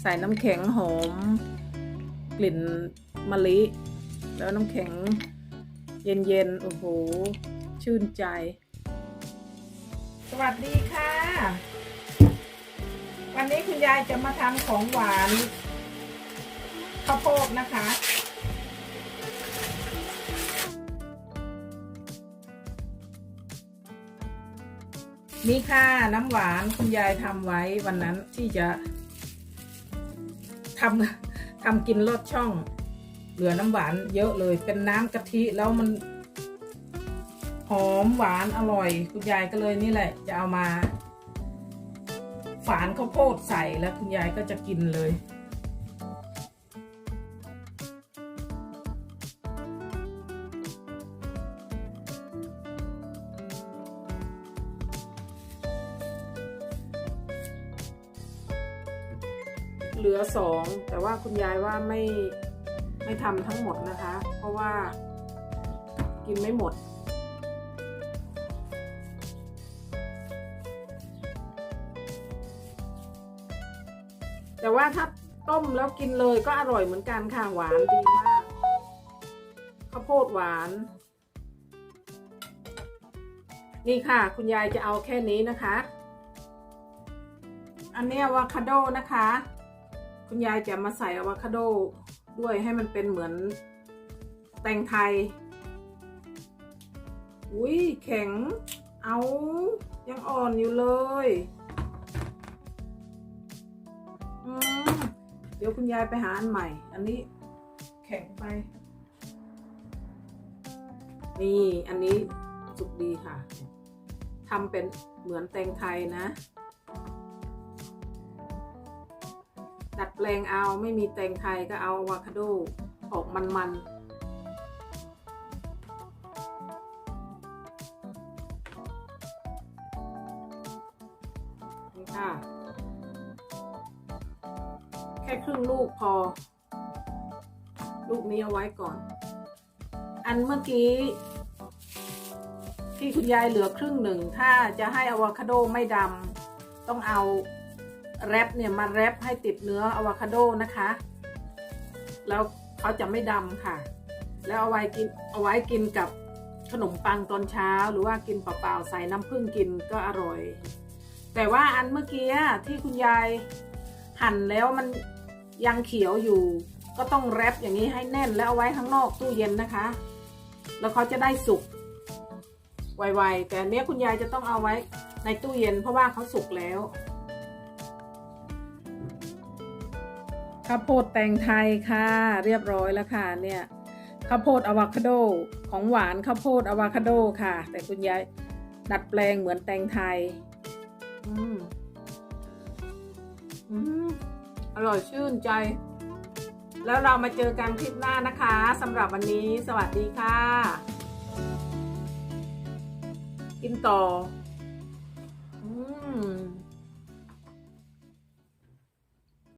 ใส่น้ำแข็งหอม กลิ่นมะลิ แล้วน้ำแข็งเย็นๆ โอ้โห ชื่นใจ สวัสดีค่ะ วันนี้คุณยายจะมาทำของหวานข้าวโพดนะคะ นี่ค่ะน้ำหวานคุณยายทำไว้วันนั้นที่จะทำทำกินลอดช่อง เหลือน้ำหวานเยอะเลย เป็นน้ำกะทิแล้วมันหอมหวานอร่อย คุณยายก็เลยนี่แหละ จะเอามา ฝานข้าวโพดใส่แล้วคุณยายก็จะกินเลย เหลือสองแต่ว่าคุณยายว่าไม่ไม่ทำทั้งหมดนะคะ เพราะว่ากินไม่หมด แต่ว่าถ้าต้มแล้วกินเลยก็อร่อยเหมือนกันค่ะหวานดีมากข้าวโพดหวาน นี่ค่ะ คุณยายจะเอาแค่นี้นะคะ อันนี้อะวาคาโดนะคะ คุณยายจะมาใส่อะวาคาโดด้วยให้มันเป็นเหมือนแตงไทย อุ้ยแข็ง เอายังอ่อนอยู่เลยเดี๋ยวคุณยายไปหาอันใหม่ อันนี้แข็งไป นี่อันนี้สุกดีค่ะทำเป็นเหมือนแตงไทยนะ ดัดแปลงเอาไม่มีแตงไทยก็เอาอะวาคาโดออกมันๆนี่ค่ะ แค่ครึ่งลูกพอ ลูกนี้เอาไว้ก่อน อันเมื่อกี้ ที่คุณยายเหลือครึ่งหนึ่ง ถ้าจะให้อะวาคาโดไม่ดำต้องเอา แรปเนี่ยมาแรปให้ติดเนื้ออะวาคาโดนะคะ แล้วเขาจะไม่ดำค่ะ แล้วเอาไว้กินเอาไว้กินกับขนมปังตอนเช้า หรือว่ากินเปล่าๆใส่น้ำผึ้งกินก็อร่อย แต่ว่าอันเมื่อกี้ที่คุณยายหั่นแล้วมันยังเขียวอยู่ ก็ต้องแรปอย่างนี้ให้แน่นแล้วเอาไว้ข้างนอกตู้เย็นนะคะ แล้วเขาจะได้สุกไวๆแต่เนี้ยคุณยายจะต้องเอาไว้ในตู้เย็นเพราะว่าเขาสุกแล้ว ข้าวโพดแตงไทยค่ะ เรียบร้อยแล้วค่ะเนี่ยข้าวโพดอะวาคาโดของหวานข้าวโพดอะวาคาโดค่ะ แต่คุณยายดัดแปลงเหมือนแตงไทย อืมอืมอร่อยชื่นใจ แล้วเรามาเจอกันคลิปหน้านะคะสำหรับวันนี้สวัสดีค่ะ กินต่อ